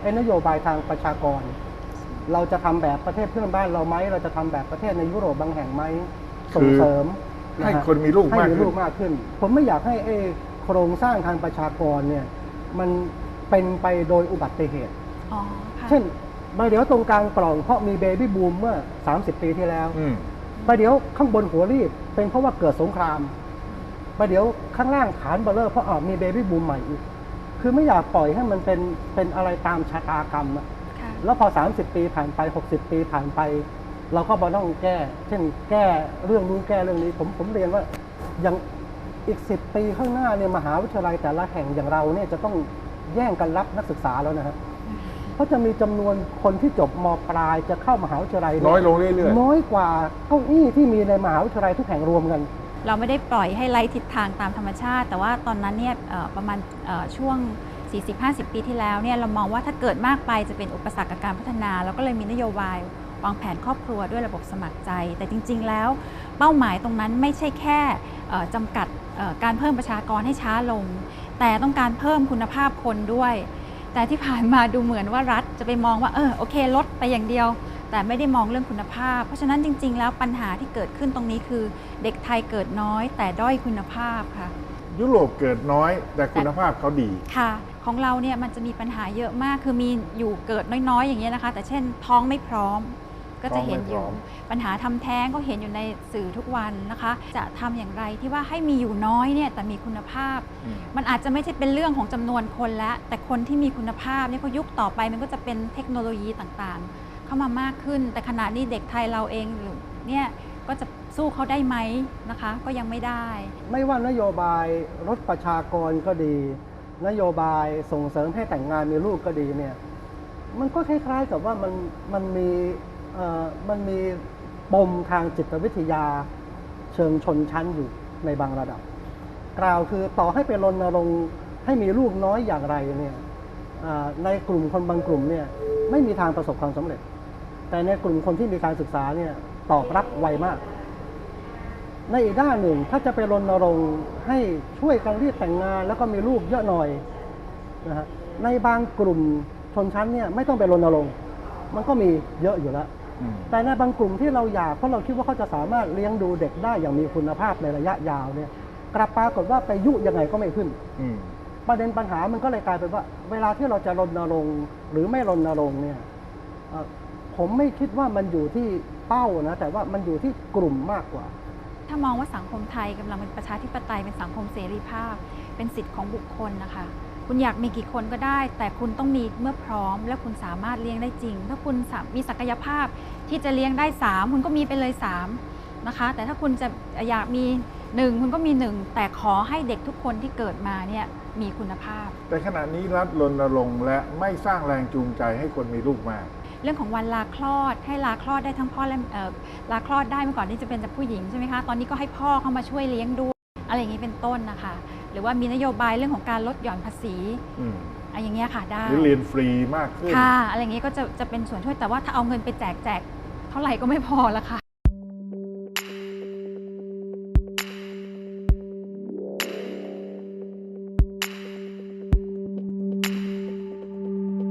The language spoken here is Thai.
ไอ้นโยบายทางประชากร เราจะทำแบบประเทศเพื่อนบ้านเราไหมเราจะทำแบบประเทศในยุโรปบางแห่งไหมส่งเสริมะฮะให้คนมีลูกให้มากมีขึ้ลูนกมากขึ้น ผมไม่อยากให้ไอ้โครงสร้างทางประชากรเนี่ยมันเป็นไปโดยอุบัติเหตุอ๋อค่ะเช่นมาเดี๋ยวตรงกลางกล่องเพราะมีเบบี้บูมเมื่อ 30 ปีที่แล้วอืมประเดี๋ยวข้างบนหัวรีบ เป็นเพราะว่าเกิดสงครามประเดี๋ยวข้างล่างฐานเบลเลอร์เพราะอามีเบบี้บูมใหม่อีก คือไม่อยากปล่อยให้มันเป็นเป็นอะไรตามชะตากรรมอะค่ะแล้วพอ 30 ปีผ่านไป 60 ปีผ่านไป เราก็มาต้องแก้ เช่นแก้เรื่องนู้นแก้เรื่องนี้ ผมผมเรียนว่ายังอีก 10 ปีข้างหน้าเนี่ยมหาวิทยาลัยแต่ละแห่งอย่างเราเนี่ยจะต้องแย่งกันรับนักศึกษาแล้วนะครับเพราะจะมีจำนวนคนที่จบมปลายจะเข้ามหาวิทยาลัยเน้อยลงเรื่อยๆน้อยกว่าเก้าอี้ที่มีในมหาวิทยาลัยทุกแห่งรวมกัน เราไม่ได้ปล่อยให้ไร้ทิศทางตามธรรมชาติ แต่ว่าตอนนั้นเนี่ยประมาณช่วง 40-50 ปีที่แล้วเนี่ยเรามองว่าถ้าเกิดมากไปจะเป็นอุปสรรคกับการพัฒนาเราก็เลยมีนโยบายวางแผนครอบครัวด้วยระบบสมัครใจ แต่จริง ๆ แล้วเป้าหมายตรงนั้นไม่ใช่แค่จำกัดการเพิ่มประชากรให้ช้าลง แต่ต้องการเพิ่มคุณภาพคนด้วย แต่ที่ผ่านมาดูเหมือนว่ารัฐจะไปมองว่าเออโอเคลดไปอย่างเดียว แต่ไม่ได้มองเรื่องคุณภาพ เพราะฉะนั้นจริง ๆ แล้วปัญหาที่เกิดขึ้นตรงนี้คือ เด็กไทยเกิดน้อย แต่ด้อยคุณภาพค่ะ ยุโรปเกิดน้อยแต่คุณภาพเขาดีค่ะ ของเราเนี่ยมันจะมีปัญหาเยอะมากคือมีอยู่เกิดน้อยๆ อย่างเงี้ยนะคะ แต่เช่นท้องไม่พร้อมก็จะเห็นอยู่ท้องไม่พร้อปัญหาทำแท้งก็เห็นอยู่ในสื่อทุกวันนะคะ จะทำอย่างไรที่ว่าให้มีอยู่น้อยเนี่ยแต่มีคุณภาพอืมมันอาจจะไม่ใช่เป็นเรื่องของจำนวนคนแล้วแต่คนที่มีคุณภาพเนี่ยก็ยุคต่อไปมันก็จะเป็นเทคโนโลยีต่างๆ เข้ามามากขึ้น แต่ขณะนี้เด็กไทยเราเองเนี่ยก็จะสู้เขาได้ไหมนะคะ ก็ยังไม่ได้ ไม่ว่านโยบายลดประชากรก็ดี นโยบายส่งเสริมให้แต่งงานมีลูกก็ดีเนี่ยมันก็คล้ายๆกับว่ามันมันมีมันมีปมทางจิตวิทยาเชิงชนชั้นอยู่ในบางระดับ กล่าวคือต่อให้ไปรณรงค์ให้มีลูกน้อยอย่างไรเนี่ยในกลุ่มคนบางกลุ่มเนี่ยไม่มีทางประสบความสำเร็จ แต่ในกลุ่มคนที่มีการศึกษาเนี่ยตอบรับไวมาก ในอีกด้านหนึ่งถ้าจะไปรณรงค์ให้ช่วยกันรีบแต่งงาน แล้วก็มีลูกเยอะหน่อยนะฮะในบางกลุ่มชนชั้นเนี่ยไม่ต้องไปรณรงค์มันก็มีเยอะอยู่แล้วอืมแต่ในบางกลุ่มที่เราอยากเพราะเราคิดว่าเขาจะสามารถเลี้ยงดูเด็กได้อย่างมีคุณภาพในระยะยาวเนี่ยกลับปรากฏว่าไปยุยังไงก็ไม่ขึ้นอืมประเด็นปัญหามันก็เลยกลายเป็นว่า เวลาที่เราจะรณรงค์หรือไม่รณรงค์เนี่ยเอ่อ ผมไม่คิดว่ามันอยู่ที่เป้านะ แต่ว่ามันอยู่ที่กลุ่มมากกว่า ถ้ามองว่าสังคมไทยกำลังเป็นประชาธิปไตยเป็นสังคมเสรีภาพ เป็นสิทธิ์ของบุคคลนะคะ คุณอยากมีกี่คนก็ได้ แต่คุณต้องมีเมื่อพร้อม และคุณสามารถเลี้ยงได้จริง ถ้าคุณสามีศักยภาพที่จะเลี้ยงได้ 3 คุณก็มีไปเลย 3 นะคะ แต่ถ้าคุณจะอยากมี1คุณก็มี1แต่ขอให้เด็กทุกคนที่เกิดมาเนี่ยมีคุณภาพ แต่ขณะนี้รัฐรณรงค์และไม่สร้างแรงจูงใจให้คนมีลูกมาก เรื่องของวันลาคลอด ให้ลาคลอดได้ทั้งพ่อและเอ่อลาคลอดได้เมื่อก่อนที่จะเป็นแต่ผู้หญิงใช่ไหมคะตอนนี้ก็ให้พ่อเข้ามาช่วยเลี้ยงด้วยอะไรอย่างนี้เป็นต้นนะคะ หรือว่ามีนโยบายเรื่องของการลดหย่อนภาษีอืมอะไรอย่างเงี้ยค่ะได้หรือเรียนฟรีมากขึ้นค่ะอะไรอย่างเงี้ยก็จะจะเป็นส่วนช่วยแต่ว่าถ้าเอาเงินไปแจกแจกเท่าไหร่ก็ไม่พอละค่ะ